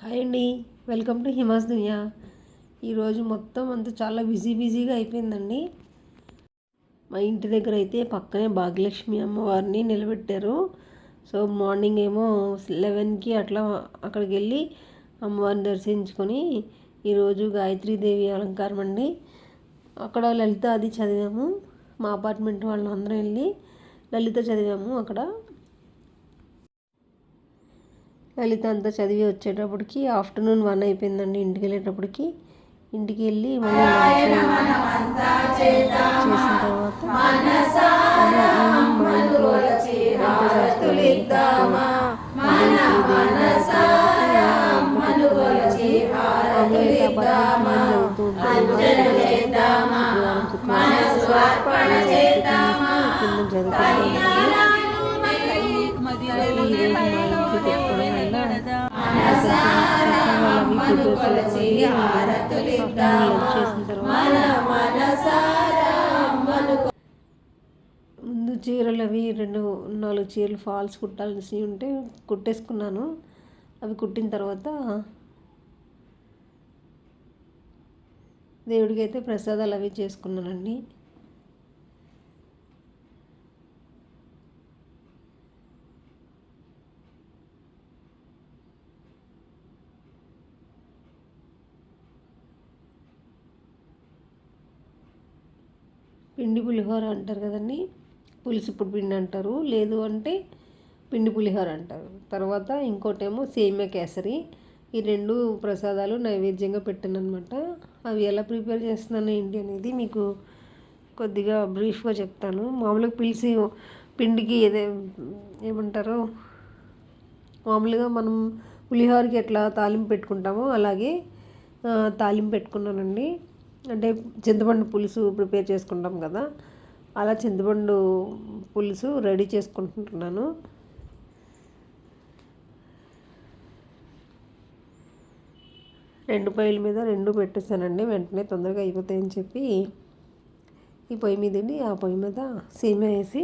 Hi అండి. Welcome to Hima's దునియా. ఈరోజు మొత్తం అంతా చాలా బిజీ బిజీగా అయిపోయిందండి. మా ఇంటి దగ్గర అయితే పక్కనే భాగ్యలక్ష్మి అమ్మవారిని నిలబెట్టారు. సో మార్నింగ్ ఏమో లెవెన్కి అట్లా అక్కడికి వెళ్ళి అమ్మవారిని దర్శించుకొని ఈరోజు గాయత్రీదేవి అలంకారం అండి. అక్కడ లలిత అది చదివాము. మా అపార్ట్మెంట్ వాళ్ళందరం వెళ్ళి లలిత చదివాము అక్కడ. లలిత అంతా చదివి వచ్చేటప్పటికి ఆఫ్టర్నూన్ వన్ అయిపోయిందండి ఇంటికి వెళ్ళేటప్పటికి ఇంటికి వెళ్ళి మళ్ళీ చేసిన తర్వాత మా ఇంట్లో ముందు చీరలు అవి రెండు నాలుగు చీరలు ఫాల్స్ కుట్టాల్సి ఉంటే కుట్టేసుకున్నాను. అవి కుట్టిన తర్వాత దేవుడికి అయితే ప్రసాదాలు అవి చేసుకున్నానండి. పిండి పులిహోర అంటారు కదండి. పులుసుప్పుడు పిండి అంటారు. లేదు అంటే పిండి పులిహోర అంటారు. తర్వాత ఇంకోటేమో సేమియా కేసరి. ఈ రెండు ప్రసాదాలు నైవేద్యంగా పెట్టాను అనమాట అవి ఎలా ప్రిపేర్ చేస్తున్నాను ఏంటి అనేది మీకు కొద్దిగా బ్రీఫ్గా చెప్తాను. మామూలుగా పిలిచి పిండికి ఏదే ఏమంటారు? మామూలుగా మనం పులిహోరకి ఎట్లా తాలింపు పెట్టుకుంటామో అలాగే తాలింపు పెట్టుకున్నానండి. అంటే చింతపండు పులుసు ప్రిపేర్ చేసుకుంటాం కదా. అలా చింతపండు పులుసు రెడీ చేసుకుంటున్నాను. రెండు పొయ్యిల మీద రెండు పెట్టేసానండి వెంటనే తొందరగా అయిపోతాయని చెప్పి ఈ పొయ్యి మీద ఆ పొయ్యి మీద సేమియా వేసి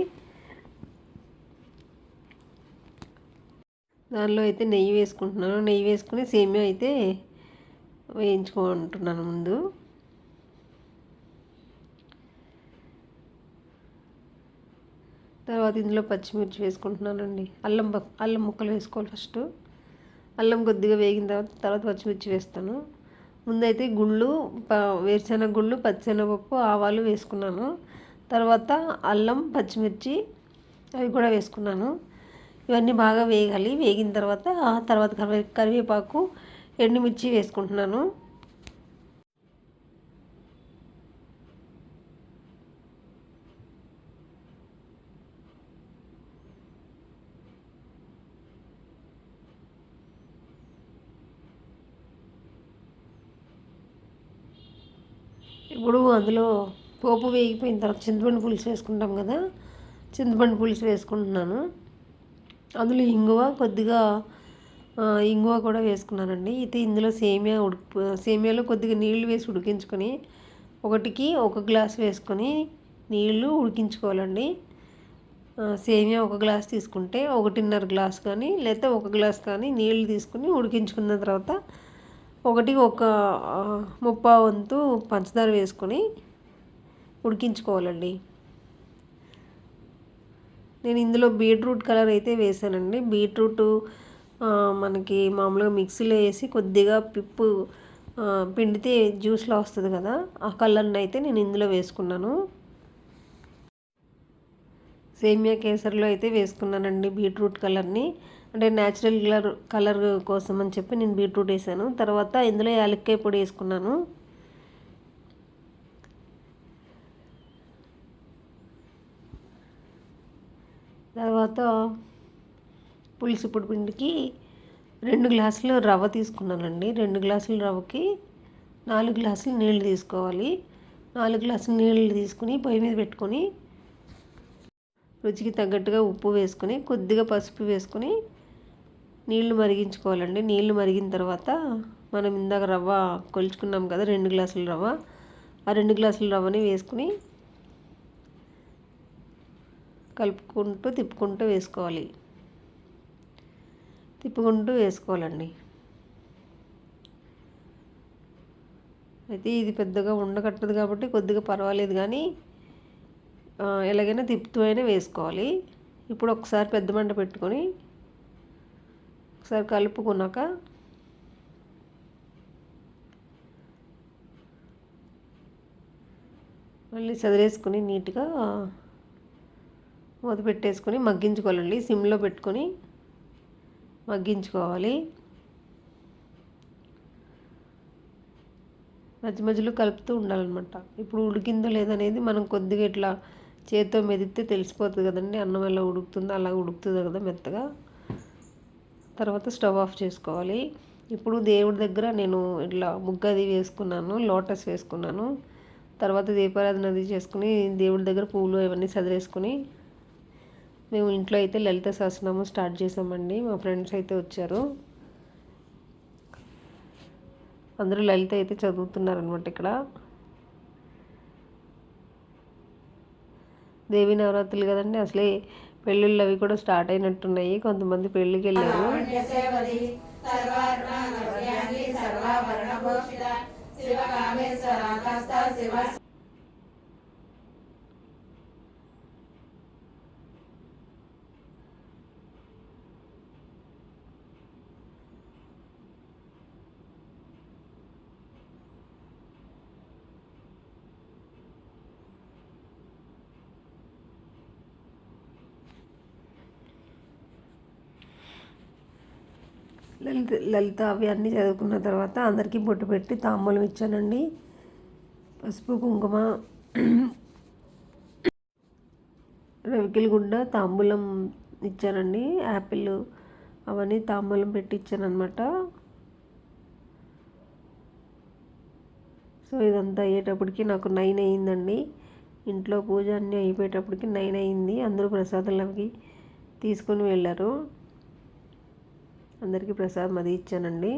దానిలో అయితే నెయ్యి వేసుకుంటున్నాను. నెయ్యి వేసుకుని సేమియా అయితే వేయించుకుంటున్నాను ముందు. తర్వాత ఇందులో పచ్చిమిర్చి వేసుకుంటున్నానండి. అల్లం అల్లం ముక్కలు వేసుకోవాలి ఫస్ట్. అల్లం కొద్దిగా వేగిన తర్వాత తర్వాత పచ్చిమిర్చి వేస్తాను. ముందైతే గుళ్ళు వేరుశెనగ గుళ్ళు పచ్చిశనగపప్పు ఆవాలు వేసుకున్నాను. తర్వాత అల్లం పచ్చిమిర్చి అవి కూడా వేసుకున్నాను. ఇవన్నీ బాగా వేగాలి. వేగిన తర్వాత తర్వాత కరివేపాకు ఎండుమిర్చి వేసుకుంటున్నాను. ఇప్పుడు అందులో పోపు వేగిపోయిన తర్వాత చింతపండు పులుసు వేసుకుంటాం కదా చింతపండు పులుసు వేసుకుంటున్నాను. అందులో ఇంగువ కొద్దిగా ఇంగువ కూడా వేసుకున్నానండి. అయితే ఇందులో సేమియా ఉడికి సేమియాలో కొద్దిగా నీళ్ళు వేసి ఉడికించుకొని ఒకటికి ఒక గ్లాస్ వేసుకొని నీళ్ళు ఉడికించుకోవాలండి. సేమియా ఒక గ్లాస్ తీసుకుంటే ఒకటిన్నర గ్లాస్ కానీ లేకపోతే ఒక గ్లాస్ కానీ నీళ్ళు తీసుకుని ఉడికించుకున్న తర్వాత ఒకటి ఒక ముప్పా వంతు పంచదార వేసుకొని ఉడికించుకోవాలండి. నేను ఇందులో బీట్రూట్ కలర్ అయితే వేసానండి. బీట్రూట్ మనకి మామూలుగా మిక్సీలో వేసి కొద్దిగా పిప్పు పిండితే జ్యూస్లో వస్తుంది కదా ఆ కలర్ని అయితే నేను ఇందులో వేసుకున్నాను. సేమియా కేసరిలో అయితే వేసుకున్నానండి బీట్రూట్ కలర్ని. అంటే న్యాచురల్ కలర్ కలర్ కోసం అని చెప్పి నేను బీట్రూట్ వేసాను. తర్వాత ఇందులో యాలక్కాయ పొడి వేసుకున్నాను. తర్వాత పులుసు పొడి పిండికి రెండు గ్లాసులు రవ్వ తీసుకున్నానండి. రెండు గ్లాసుల రవ్వకి నాలుగు గ్లాసులు నీళ్ళు తీసుకోవాలి. నాలుగు గ్లాసులు నీళ్ళు తీసుకుని పొయ్యి మీద పెట్టుకొని రుచికి తగ్గట్టుగా ఉప్పు వేసుకొని కొద్దిగా పసుపు వేసుకొని నీళ్ళు మరిగించుకోవాలండి. నీళ్ళు మరిగిన తర్వాత మనం ఇందాక రవ్వ కొలుచుకున్నాం కదా రెండు గ్లాసుల రవ్వ. ఆ రెండు గ్లాసుల రవ్వని వేసుకుని కలుపుకుంటూ తిప్పుకుంటూ వేసుకోవాలి. తిప్పుకుంటూ వేసుకోవాలండి. అయితే ఇది పెద్దగా ఉండకట్టదు కాబట్టి కొద్దిగా పర్వాలేదు కానీ ఎలాగైనా తిప్పుతూ అయినా వేసుకోవాలి. ఇప్పుడు ఒకసారి పెద్ద మంట పెట్టుకొని ఒకసారి కలుపుకున్నాక మళ్ళీ చదిరేసుకుని నీట్గా మూత పెట్టేసుకొని మగ్గించుకోవాలండి. సిమ్లో పెట్టుకొని మగ్గించుకోవాలి. మధ్య మధ్యలో కలుపుతూ ఉండాలన్నమాట. ఇప్పుడు ఉడికిందో లేదనేది మనం కొద్దిగా ఇట్లా చేతితో మెదిపితే తెలిసిపోతుంది కదండి. అన్నం ఎలా ఉడుకుతుందో అలా ఉడుకుతుంది కదా మెత్తగా. తర్వాత స్టవ్ ఆఫ్ చేసుకోవాలి. ఇప్పుడు దేవుడి దగ్గర నేను ఇట్లా ముగ్గు అది వేసుకున్నాను లోటస్ వేసుకున్నాను. తర్వాత దీపారాధన అది చేసుకుని దేవుడి దగ్గర పూలు అవన్నీ చదివేసుకుని మేము ఇంట్లో అయితే లలిత సహస్రనామం స్టార్ట్ చేసామండి. మా ఫ్రెండ్స్ అయితే వచ్చారు. అందరూ లలిత అయితే చదువుతున్నారనమాట ఇక్కడ. దేవి నవరాత్రులు కదండి అసలే పెళ్ళిళ్ళు అవి కూడా స్టార్ట్ అయినట్టున్నాయి. కొంతమంది పెళ్ళికి వెళ్ళారు లలిత లలిత అవి అన్నీ చదువుకున్న తర్వాత అందరికీ బొట్టు పెట్టి తాంబూలం ఇచ్చానండి. పసుపు కుంకుమ రవికిల గుడ్డ తాంబూలం ఇచ్చానండి. యాపిల్ అవన్నీ తాంబూలం పెట్టి ఇచ్చానమాట సో ఇదంతా అయ్యేటప్పటికి నాకు నైన్ అయ్యిందండి. ఇంట్లో పూజ అన్నీ అయిపోయేటప్పటికి నైన్ అయింది అందరూ ప్రసాదాలకి తీసుకొని వెళ్ళారు. అందరికీ ప్రసాదం అది ఇచ్చానండి.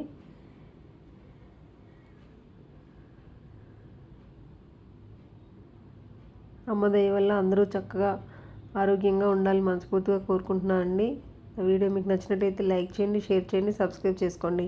అమ్మ దయ వల్ల అందరూ చక్కగా ఆరోగ్యంగా ఉండాలి మనస్ఫూర్తిగా కోరుకుంటున్నాను అండి వీడియో మీకు నచ్చినట్టయితే లైక్ చేయండి షేర్ చేయండి సబ్స్క్రైబ్ చేసుకోండి.